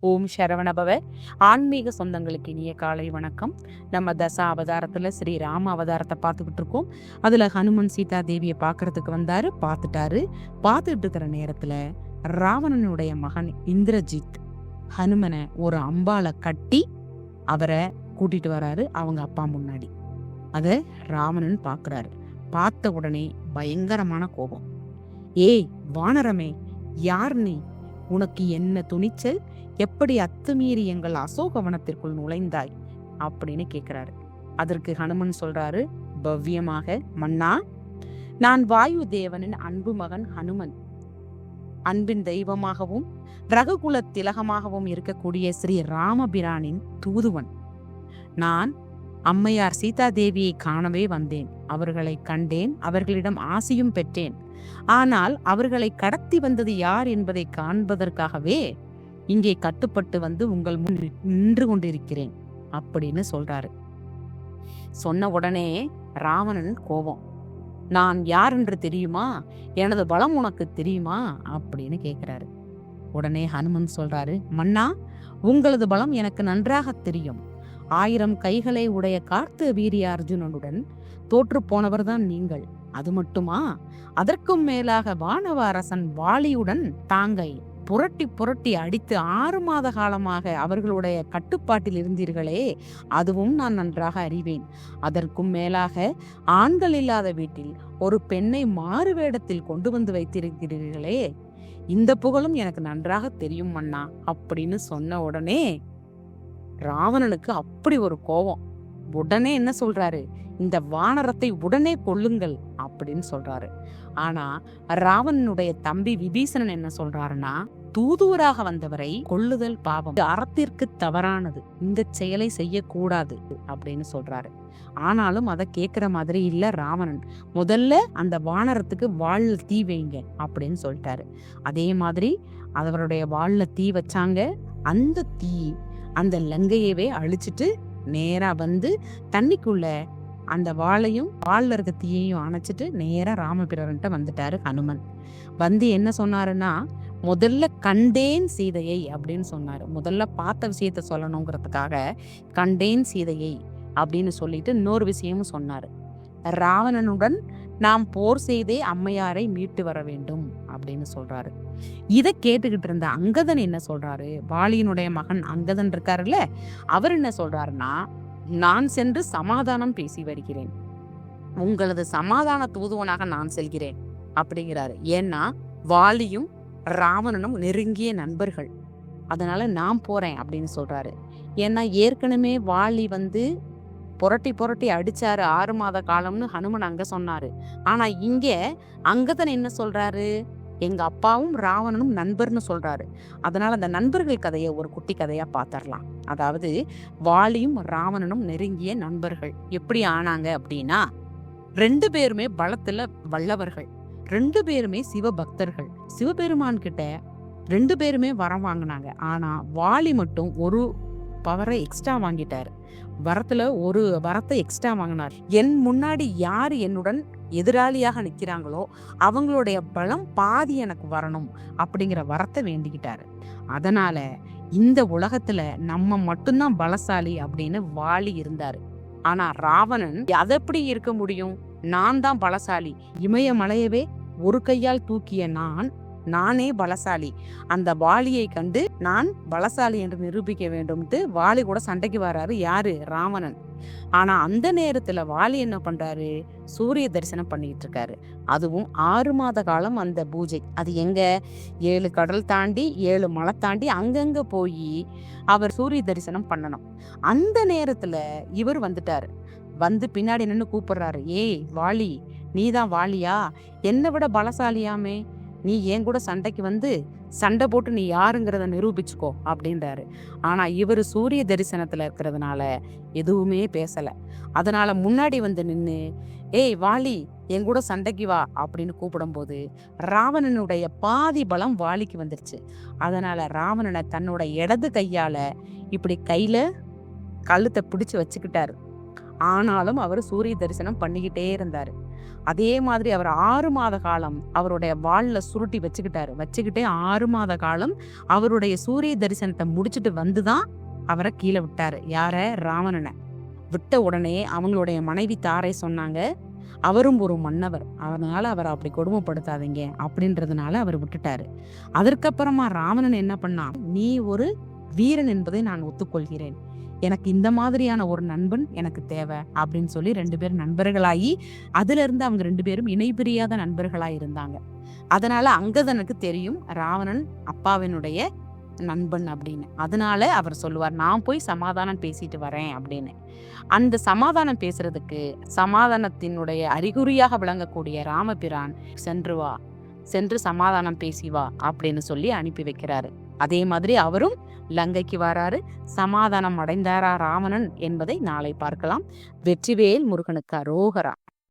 ஓம் சரவணபவ ஆன்மீக சொந்தங்களுக்கு இனிய காலை வணக்கம். நம்ம தசா அவதாரத்தில் ஸ்ரீ ராம அவதாரத்தை பார்த்துக்கிட்டு இருக்கோம். அதில் ஹனுமன் சீதா தேவியை பார்க்கறதுக்கு வந்தார் பார்த்துட்டாரு. பார்த்துக்கிட்டு இருக்கிற நேரத்தில் ராவணனுடைய மகன் இந்திரஜித் ஹனுமனை ஒரு அம்பால கட்டி அவரை கூட்டிட்டு வராரு அவங்க அப்பா முன்னாடி. அதை ராவணன் பார்க்குறாரு. பார்த்த உடனே பயங்கரமான கோபம். ஏய் வானரமே யார் நீ? உனக்கு என்ன துணிச்சல்? எப்படி அத்துமீறி எங்கள் அசோகவனத்திற்குள் நுழைந்தாய்? அப்படின்னு கேட்கிறாரு அதற்கு ஹனுமன் சொல்றாரு பவ்யமாக மன்னா நான் வாயு தேவனின் அன்பு மகன் ஹனுமன். அன்பின் தெய்வமாகவும் ரகுகுல திலகமாகவும் இருக்கக்கூடிய ஸ்ரீ ராமபிரானின் தூதுவன். நான் அம்மையார் சீதாதேவியை காணவே வந்தேன். அவர்களை கண்டேன் அவர்களிடம் ஆசையும் பெற்றேன். ஆனால் அவர்களை கடத்தி வந்தது யார் என்பதை காண்பதற்காகவே இங்கே கட்டுப்பட்டு வந்து உங்கள் முன் நின்று கொண்டிருக்கிறேன் அப்படின்னு சொல்றாரு. சொன்ன உடனே ராவணன் கோபம். நான் யார் என்று தெரியுமா? எனது பலம் உனக்கு தெரியுமா? அப்படின்னு கேட்கிறாரு உடனே ஹனுமன் சொல்றாரு மன்னா உங்களது பலம் எனக்கு நன்றாக தெரியும். ஆயிரம் கைகளை உடைய காத்து வீரிய அர்ஜுனனுடன் தோற்று போனவர்தான் நீங்கள். அது மட்டுமா? அதற்கும் மேலாக வானவ அரசன் வாலியுடன் தாங்கை. புரட்டி புரட்டி அடித்து ஆறு மாத காலமாக அவர்களுடைய கட்டுப்பாட்டில் இருந்தீர்களே அதுவும் நான் நன்றாக அறிவேன். அதற்கும் மேலாக ஆண்கள் இல்லாத வீட்டில் ஒரு பெண்ணை மாறு வேடத்தில் கொண்டு வந்து வைத்திருக்கிறீர்களே இந்த புகழும் எனக்கு நன்றாக தெரியும் அண்ணா அப்படின்னு சொன்ன உடனே ராவணனுக்கு அப்படி ஒரு கோபம். உடனே என்ன சொல்றாரு? இந்த வானரத்தை உடனே கொல்லுங்கள் அப்படின்னு சொல்றாரு. ஆனா ராவணனுடைய தம்பி விபீஷணன் என்ன சொல்றாருன்னா தூதுவராக வந்தவரை கொள்ளுதல் பாவம். அறத்திற்கு தவறானது. இந்த செயலை செய்யக்கூடாது அப்படின்னு சொல்றாரு. ஆனாலும் அதை கேட்கிற மாதிரி இல்ல ராவணன். முதல்ல அந்த வானரத்துக்கு வாழ்ல தீ வைங்க அப்படின்னு சொல்லிட்டாரு. அதே மாதிரி அவருடைய வாழ்ல தீ வச்சாங்க. அந்த தீ அந்த லங்கையவே அழிச்சிட்டு நேரா வந்து தண்ணிக்குள்ள அந்த வாளையும் வாள்ல இருக்க தீயையும் அணைச்சிட்டு நேரா ராமபிரன்ட்ட வந்துட்டாரு ஹனுமன். வந்து என்ன சொன்னாருன்னா முதல்ல கண்டேன் சீதையை அப்படின்னு சொன்னார். முதல்ல பார்த்த விஷயத்த சொல்லணுங்கிறதுக்காக கண்டேன் சீதையை அப்படின்னு சொல்லிட்டு இன்னொரு விஷயமும் சொன்னார். ராவணனுடன் நாம் போர் செய்தே அம்மையாரை மீட்டு வர வேண்டும் அப்படின்னு சொல்றாரு. இதை கேட்டுக்கிட்டு இருந்த அங்கதன் என்ன சொல்றாரு? வாலியினுடைய மகன் அங்கதன் இருக்காருல்ல அவர் என்ன சொல்றாருன்னா நான் சென்று சமாதானம் பேசி வருகிறேன். உங்களது சமாதான தூதுவனாக நான் செல்கிறேன். அப்படிங்கிறாரு. ஏன்னா வாலியும் ராவணனும் நெருங்கிய நண்பர்கள். அதனால நான் போறேன் அப்படின்னு சொல்றாரு. ஏன்னா ஏற்கனவே வாலி வந்து புரட்டி புரட்டி அடிச்சாரு ஆறு மாத காலம்னு ஹனுமன் அங்க சொன்னாரு. ஆனா இங்க அங்கதன் என்ன சொல்றாரு? எங்க அப்பாவும் ராவணனும் நண்பர்னு சொல்றாரு. அதனால அந்த நண்பர்கள் கதையை ஒரு குட்டி கதையா பாத்திரலாம். அதாவது வாலியும் ராவணனும் நெருங்கிய நண்பர்கள். எப்படி ஆனாங்க அப்படின்னா ரெண்டு பேருமே பலத்துல வல்லவர்கள். ரெண்டு பேருமே சிவபக்தர்கள். சிவபெருமான் கிட்ட ரெண்டு பேருமே வரம் வாங்கினாங்க. ஆனா வாலி மட்டும் ஒரு பவரை எக்ஸ்ட்ரா வாங்கிட்டார். வரத்துல ஒரு வரத்தை எக்ஸ்ட்ரா வாங்கினார். என் முன்னாடி யார் என்னுடன் எதிராளியாக நிற்கிறாங்களோ அவங்களுடைய பலம் பாதி எனக்கு வரணும் அப்படிங்கிற வரத்தை வேண்டிக்கிட்டாரு. அதனால இந்த உலகத்துல நம்ம மட்டும்தான் பலசாலி அப்படின்னு வாலி இருந்தாரு. ஆனா ராவணன் அது எப்படி இருக்க முடியும்? நான் தான் பலசாலி. இமயமலையவே ஒரு கையால் தூக்கிய நான் நானே பலசாலி. அந்த வாலியை கண்டு நான் பலசாலி என்று நிரூபிக்க வேண்டும்ட்டு வாலி கூட சண்டைக்கு வராரு யாரு? ராவணன். ஆனா அந்த நேரத்துல வாலி என்ன பண்றாரு? சூரிய தரிசனம் பண்ணிட்டு இருக்காரு. அதுவும் ஆறு மாத காலம் அந்த பூஜை. அது எங்க? ஏழு கடல் தாண்டி ஏழு மலை தாண்டி அங்கங்க போய் அவர் சூரிய தரிசனம் பண்ணணும். அந்த நேரத்துல இவர் வந்துட்டாரு. வந்து பின்னாடி நின்று கூப்பிடுறாரு. ஏய் வாலி நீதான் வாலியா? என்னை விட பலசாலியாமே. நீ ஏன் கூட சண்டைக்கு வந்து சண்டை போட்டு நீ யாருங்கிறத நிரூபிச்சுக்கோ அப்படின்றாரு. ஆனால் இவர் சூரிய தரிசனத்தில் இருக்கிறதுனால எதுவுமே பேசலை. அதனால் முன்னாடி வந்து நின்று ஏய் வாலி என் கூட சண்டைக்கு வா அப்படின்னு கூப்பிடும்போது ராவணனுடைய பாதி பலம் வாலிக்கு வந்துருச்சு. அதனால் ராவணனை தன்னோட இடது கையால் இப்படி கையில் கழுத்தை பிடிச்சி வச்சுக்கிட்டாரு. ஆனாலும் அவர் சூரிய தரிசனம் பண்ணிக்கிட்டே இருந்தார். அதே மாதிரி அவர் ஆறு மாத காலம் அவருடைய வாளில் சுருட்டி வச்சுக்கிட்டாரு. வச்சுக்கிட்டே ஆறு மாத காலம் அவருடைய சூரிய தரிசனத்தை முடிச்சுட்டு வந்து தான் அவரை கீழே விட்டாரு. யார? ராவணனை. விட்ட உடனே அவங்களுடைய மனைவி தாரை சொன்னாங்க அவரும் ஒரு மன்னவர். அதனால அவரை அப்படி கொடுமைப்படுத்தாதீங்க. அப்படின்றதுனால அவர் விட்டுட்டாரு. அதற்கப்புறமா ராவணன் என்ன பண்ணான்? நீ ஒரு வீரன் என்பதை நான் ஒத்துக்கொள்கிறேன். எனக்கு இந்த மாதிரியான ஒரு நண்பன் எனக்கு தேவை அப்படின்னு சொல்லி ரெண்டு பேரும் நண்பர்களாகி அதுல இருந்து அவங்க ரெண்டு பேரும் இணை பிரியாத நண்பர்களாக இருந்தாங்க. அதனால அங்கதனுக்கு தெரியும் ராவணன் அப்பாவினுடைய நண்பன் அப்படின்னு. அதனால அவர் சொல்லுவார் நான் போய் சமாதானம் பேசிட்டு வரேன் அப்படின்னு. அந்த சமாதானம் பேசுறதுக்கு சமாதானத்தினுடைய அறிகுறியாக விளங்கக்கூடிய ராமபிரான் சென்று வா சென்று சமாதானம் பேசி வா அப்படின்னு சொல்லி அனுப்பி வைக்கிறாரு. அதே மாதிரி அவரும் லங்கைக்கு வராரு. சமாதானம் அடைந்தாரா ராவணன் என்பதை நாளை பார்க்கலாம். வெற்றிவேல் முருகனுக்கு அரோகரா.